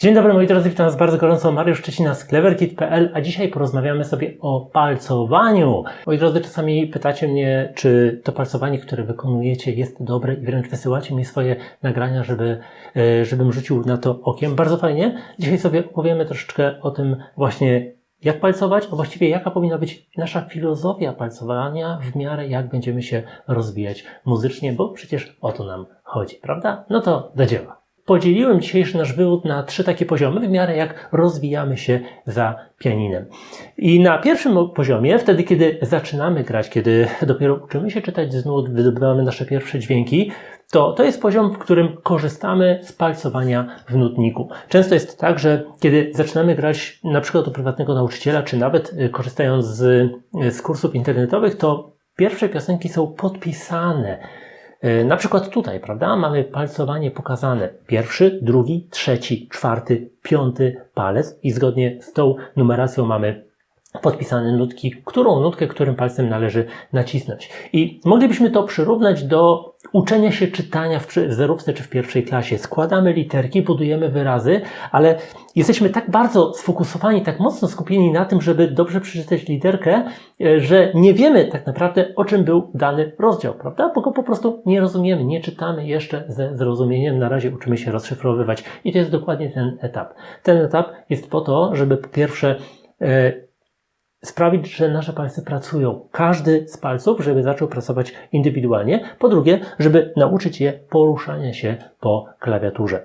Dzień dobry moi drodzy, witam Was bardzo gorąco. Mariusz Szczecina z cleverkit.pl, a dzisiaj porozmawiamy sobie o palcowaniu. Moi drodzy, czasami pytacie mnie, czy to palcowanie, które wykonujecie jest dobre i wręcz wysyłacie mi swoje nagrania, żeby, e, żebym rzucił na to okiem. Bardzo fajnie. Dzisiaj sobie opowiemy troszeczkę o tym właśnie, jak palcować, a właściwie jaka powinna być nasza filozofia palcowania w miarę jak będziemy się rozwijać muzycznie, bo przecież o to nam chodzi, prawda? No to do dzieła. Podzieliłem dzisiejszy nasz wywód na trzy takie poziomy, w miarę jak rozwijamy się za pianinem. I na pierwszym poziomie, wtedy kiedy zaczynamy grać, kiedy dopiero uczymy się czytać z nut, wydobywamy nasze pierwsze dźwięki, to to jest poziom, w którym korzystamy z palcowania w nutniku. Często jest tak, że kiedy zaczynamy grać na przykład u prywatnego nauczyciela, czy nawet y, korzystając z, z kursów internetowych, to pierwsze piosenki są podpisane Na przykład tutaj, prawda, mamy palcowanie pokazane. Pierwszy, drugi, trzeci, czwarty, piąty palec i zgodnie z tą numeracją mamy podpisane nutki, którą nutkę, którym palcem należy nacisnąć. I moglibyśmy to przyrównać do uczenia się czytania w zerówce czy w pierwszej klasie. Składamy literki, budujemy wyrazy, ale jesteśmy tak bardzo sfokusowani, tak mocno skupieni na tym, żeby dobrze przeczytać literkę, e, że nie wiemy tak naprawdę, o czym był dany rozdział, prawda? Bo go po prostu nie rozumiemy, nie czytamy jeszcze ze zrozumieniem, na razie uczymy się rozszyfrowywać. I to jest dokładnie ten etap. Ten etap jest po to, żeby po pierwsze e, sprawić, że nasze palce pracują. Każdy z palców, żeby zaczął pracować indywidualnie. Po drugie, żeby nauczyć je poruszania się po klawiaturze.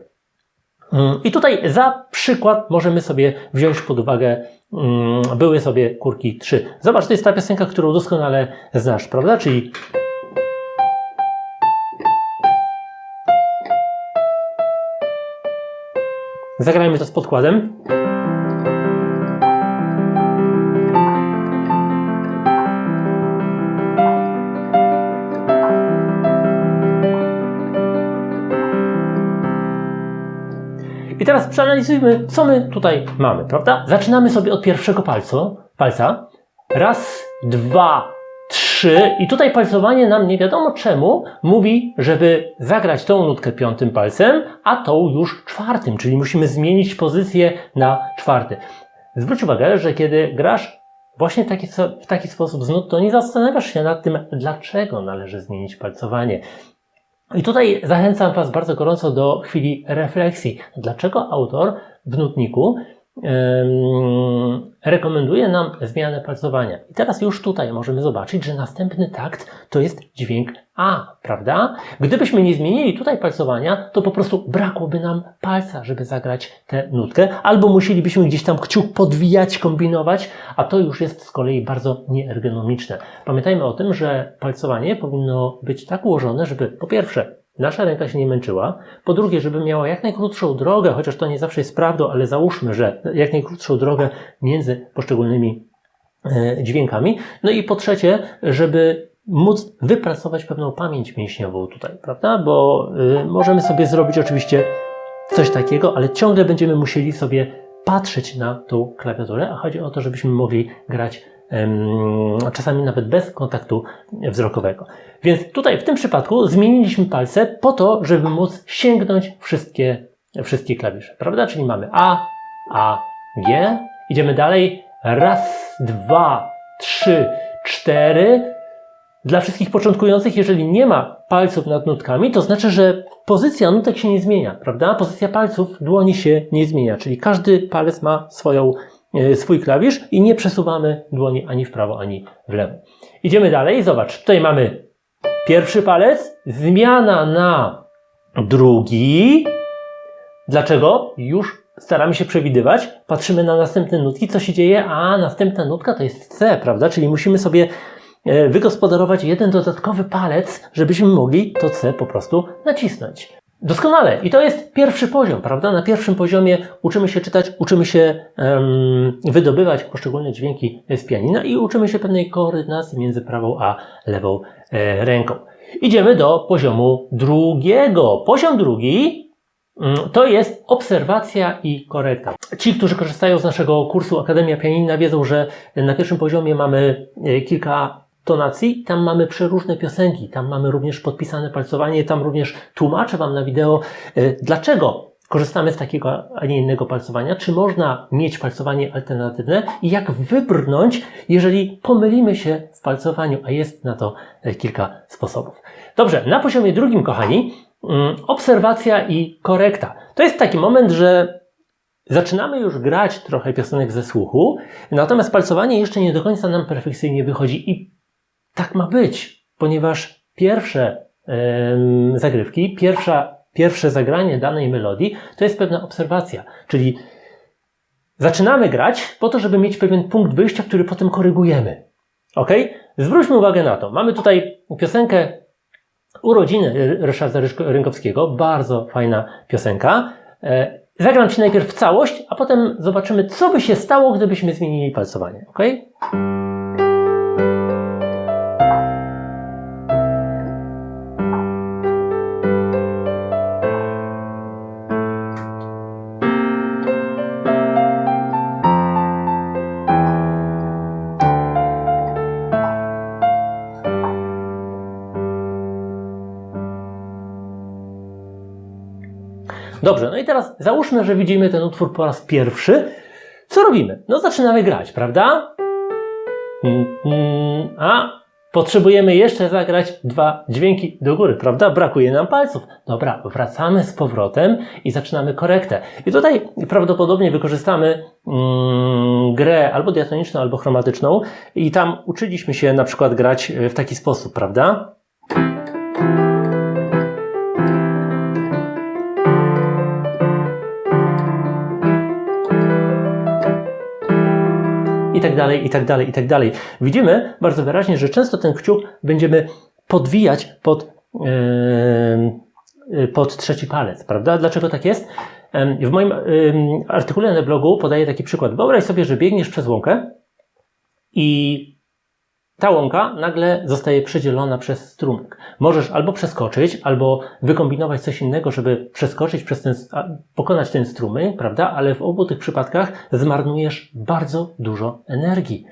Mm, I tutaj za przykład możemy sobie wziąć pod uwagę mm, były sobie kurki 3. Zobacz, to jest ta piosenka, którą doskonale znasz, prawda? Czyli Zagrajmy to z podkładem. I teraz przeanalizujmy, co my tutaj mamy, prawda? Zaczynamy sobie od pierwszego palcu, palca. Raz, dwa, trzy. I tutaj palcowanie nam nie wiadomo czemu mówi, żeby zagrać tą nutkę piątym palcem, a tą już czwartym, czyli musimy zmienić pozycję na czwarty. Zwróć uwagę, że kiedy grasz właśnie w taki, w taki sposób z nut, to nie zastanawiasz się nad tym, dlaczego należy zmienić palcowanie. I tutaj zachęcam Was bardzo gorąco do chwili refleksji. Dlaczego autor w nutniku rekomenduje nam zmianę palcowania? I teraz już tutaj możemy zobaczyć, że następny takt to jest dźwięk A, prawda? Gdybyśmy nie zmienili tutaj palcowania, to po prostu brakłoby nam palca, żeby zagrać tę nutkę, albo musielibyśmy gdzieś tam kciuk podwijać, kombinować, a to już jest z kolei bardzo nieergonomiczne. Pamiętajmy o tym, że palcowanie powinno być tak ułożone, żeby po pierwsze nasza ręka się nie męczyła, po drugie, żeby miała jak najkrótszą drogę, chociaż to nie zawsze jest prawdą, ale załóżmy, że jak najkrótszą drogę między poszczególnymi e, dźwiękami. No i po trzecie, żeby móc wypracować pewną pamięć mięśniową tutaj, prawda? Bo y, możemy sobie zrobić oczywiście coś takiego, ale ciągle będziemy musieli sobie patrzeć na tą klawiaturę, a chodzi o to, żebyśmy mogli grać czasami nawet bez kontaktu wzrokowego. Więc tutaj w tym przypadku zmieniliśmy palce po to, żeby móc sięgnąć wszystkie, wszystkie klawisze, prawda? Czyli mamy A, A, G. Idziemy dalej. Raz, dwa, trzy, cztery. Dla wszystkich początkujących, jeżeli nie ma palców nad nutkami, to znaczy, że pozycja nutek się nie zmienia, prawda? Pozycja palców dłoni się nie zmienia, czyli każdy palec ma swoją, swój klawisz i nie przesuwamy dłoni ani w prawo, ani w lewo. Idziemy dalej, zobacz, tutaj mamy pierwszy palec, zmiana na drugi. Dlaczego? Już staramy się przewidywać, patrzymy na następne nutki, co się dzieje, a następna nutka to jest C, prawda? Czyli musimy sobie e, wygospodarować jeden dodatkowy palec, żebyśmy mogli to C po prostu nacisnąć. Doskonale. I to jest pierwszy poziom, prawda? Na pierwszym poziomie uczymy się czytać, uczymy się em, wydobywać poszczególne dźwięki z pianina i uczymy się pewnej koordynacji między prawą a lewą e, ręką. Idziemy do poziomu drugiego. Poziom drugi mm, to jest obserwacja i korekta. Ci, którzy korzystają z naszego kursu Akademia Pianina wiedzą, że na pierwszym poziomie mamy e, kilka tonacji, tam mamy przeróżne piosenki, tam mamy również podpisane palcowanie, tam również tłumaczę Wam na wideo, e, dlaczego korzystamy z takiego, a nie innego palcowania? Czy można mieć palcowanie alternatywne? I jak wybrnąć, jeżeli pomylimy się w palcowaniu? A jest na to e, kilka sposobów. Dobrze, na poziomie drugim, kochani, mm, obserwacja i korekta. To jest taki moment, że zaczynamy już grać trochę piosenek ze słuchu, natomiast palcowanie jeszcze nie do końca nam perfekcyjnie wychodzi i tak ma być, ponieważ pierwsze em, zagrywki, pierwsza, pierwsze zagranie danej melodii to jest pewna obserwacja, czyli zaczynamy grać po to, żeby mieć pewien punkt wyjścia, który potem korygujemy. Ok? Zwróćmy uwagę na to. Mamy tutaj piosenkę Urodziny Ryszarda Rynkowskiego, bardzo fajna piosenka. E, Zagram Ci najpierw całość, a potem zobaczymy, co by się stało, gdybyśmy zmienili palcowanie. Ok? Dobrze, no i teraz załóżmy, że widzimy ten utwór po raz pierwszy. Co robimy? No zaczynamy grać, prawda? Mm, mm, A potrzebujemy jeszcze zagrać dwa dźwięki do góry, prawda? Brakuje nam palców. Dobra, wracamy z powrotem i zaczynamy korektę. I tutaj prawdopodobnie wykorzystamy mm, grę albo diatoniczną, albo chromatyczną i tam uczyliśmy się na przykład grać w taki sposób, prawda? I tak dalej, i tak dalej, i tak dalej. Widzimy bardzo wyraźnie, że często ten kciuk będziemy podwijać pod, yy, pod trzeci palec, prawda? Dlaczego tak jest? W moim artykule na blogu podaję taki przykład. Wyobraź sobie, że biegniesz przez łąkę i ta łąka nagle zostaje przedzielona przez strumyk. Możesz albo przeskoczyć, albo wykombinować coś innego, żeby przeskoczyć przez ten, pokonać ten strumyk, prawda? Ale w obu tych przypadkach zmarnujesz bardzo dużo energii.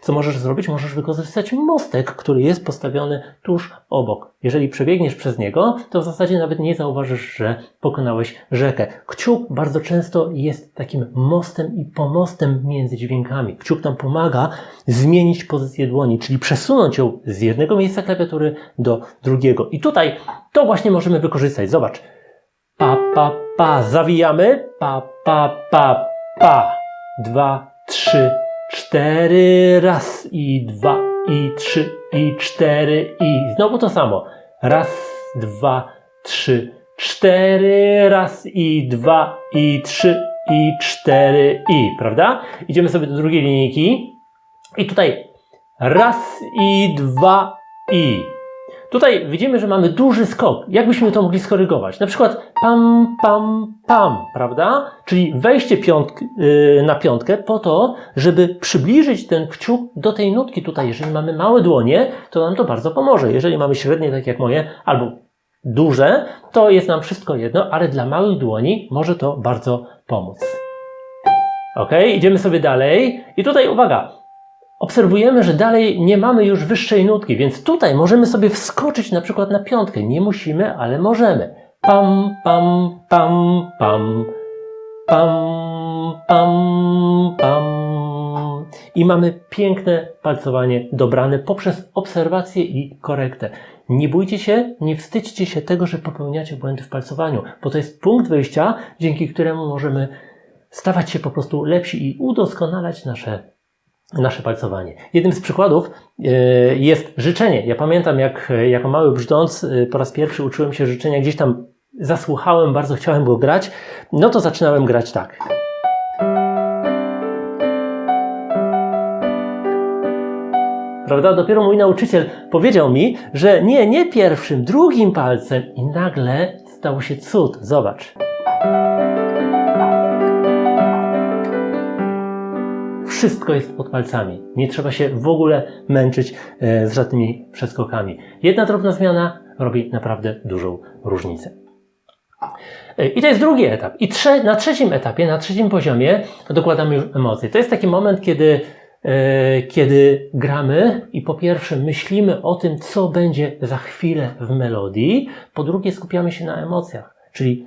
Co możesz zrobić? Możesz wykorzystać mostek, który jest postawiony tuż obok. Jeżeli przebiegniesz przez niego, to w zasadzie nawet nie zauważysz, że pokonałeś rzekę. Kciuk bardzo często jest takim mostem i pomostem między dźwiękami. Kciuk nam pomaga zmienić pozycję dłoni, czyli przesunąć ją z jednego miejsca klawiatury do drugiego. I tutaj to właśnie możemy wykorzystać. Zobacz. Pa, pa, pa. Zawijamy. Pa, pa, pa, pa. Dwa, trzy, cztery, raz i dwa i trzy i cztery i znowu to samo. Raz, dwa, trzy, cztery, raz i dwa i trzy i cztery i, prawda? Idziemy sobie do drugiej linijki i tutaj raz i dwa i. Tutaj widzimy, że mamy duży skok. Jak byśmy to mogli skorygować? Na przykład pam, pam, pam, prawda? Czyli wejście piątk, yy, na piątkę po to, żeby przybliżyć ten kciuk do tej nutki tutaj. Jeżeli mamy małe dłonie, to nam to bardzo pomoże. Jeżeli mamy średnie, tak jak moje, albo duże, to jest nam wszystko jedno, ale dla małych dłoni może to bardzo pomóc. Ok, idziemy sobie dalej. I tutaj uwaga, obserwujemy, że dalej nie mamy już wyższej nutki, więc tutaj możemy sobie wskoczyć na przykład na piątkę. Nie musimy, ale możemy. Pam, pam, pam, pam, pam, pam, pam. I mamy piękne palcowanie dobrane poprzez obserwację i korektę. Nie bójcie się, nie wstydźcie się tego, że popełniacie błędy w palcowaniu, bo to jest punkt wyjścia, dzięki któremu możemy stawać się po prostu lepsi i udoskonalać nasze nasze palcowanie. Jednym z przykładów e, jest życzenie. Ja pamiętam, jak jako mały brzdąc e, po raz pierwszy uczyłem się życzenia, gdzieś tam zasłuchałem, bardzo chciałem go grać, no to zaczynałem grać tak. Prawda? Dopiero mój nauczyciel powiedział mi, że nie, nie pierwszym, drugim palcem i nagle stał się cud. Zobacz. Wszystko jest pod palcami. Nie trzeba się w ogóle męczyć e, z żadnymi przeskokami. Jedna drobna zmiana robi naprawdę dużą różnicę. E, I to jest drugi etap. I trze na trzecim etapie, na trzecim poziomie dokładamy już emocje. To jest taki moment, kiedy, e, kiedy gramy i po pierwsze myślimy o tym, co będzie za chwilę w melodii, po drugie skupiamy się na emocjach. Czyli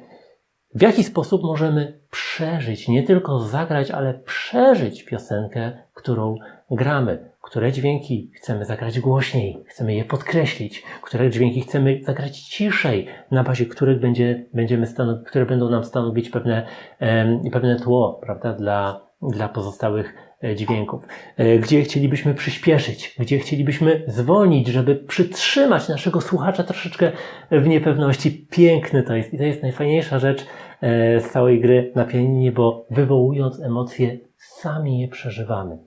w jaki sposób możemy przeżyć, nie tylko zagrać, ale przeżyć piosenkę, którą gramy. Które dźwięki chcemy zagrać głośniej, chcemy je podkreślić, które dźwięki chcemy zagrać ciszej, na bazie których będzie, będziemy które będą nam stanowić pewne, em, pewne tło, prawda, dla, dla pozostałych dźwięków. E, Gdzie chcielibyśmy przyspieszyć, gdzie chcielibyśmy zwolnić, żeby przytrzymać naszego słuchacza troszeczkę w niepewności. Piękne to jest i to jest najfajniejsza rzecz e, z całej gry na pianinie, bo wywołując emocje, sami je przeżywamy.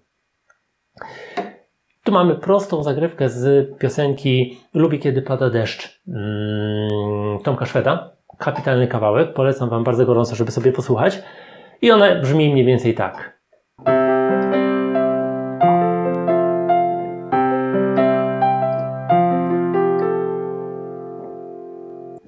Tu mamy prostą zagrywkę z piosenki Lubię kiedy pada deszcz mm, Tomka Szweda. Kapitalny kawałek, polecam Wam bardzo gorąco, żeby sobie posłuchać. I ona brzmi mniej więcej tak.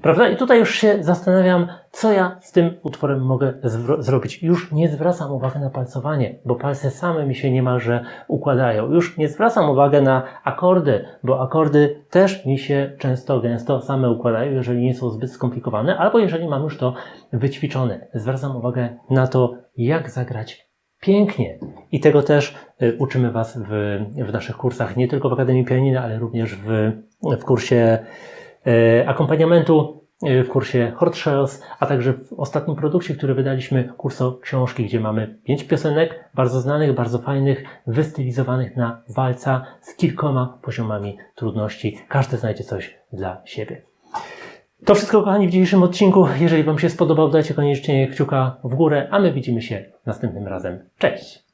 Prawda? I tutaj już się zastanawiam, co ja z tym utworem mogę zrobić. Już nie zwracam uwagi na palcowanie, bo palce same mi się niemalże układają. Już nie zwracam uwagi na akordy, bo akordy też mi się często, gęsto same układają, jeżeli nie są zbyt skomplikowane, albo jeżeli mam już to wyćwiczone. Zwracam uwagę na to, jak zagrać pięknie. I tego też y, uczymy Was w, w naszych kursach, nie tylko w Akademii Pianina, ale również w, w kursie akompaniamentu, e, w kursie Hort Shells, a także w ostatnim produkcie, który wydaliśmy, kurso książki, gdzie mamy pięć piosenek, bardzo znanych, bardzo fajnych, wystylizowanych na walca z kilkoma poziomami trudności. Każdy znajdzie coś dla siebie. To wszystko, kochani, w dzisiejszym odcinku. Jeżeli Wam się spodobał, dajcie koniecznie kciuka w górę, a my widzimy się następnym razem. Cześć!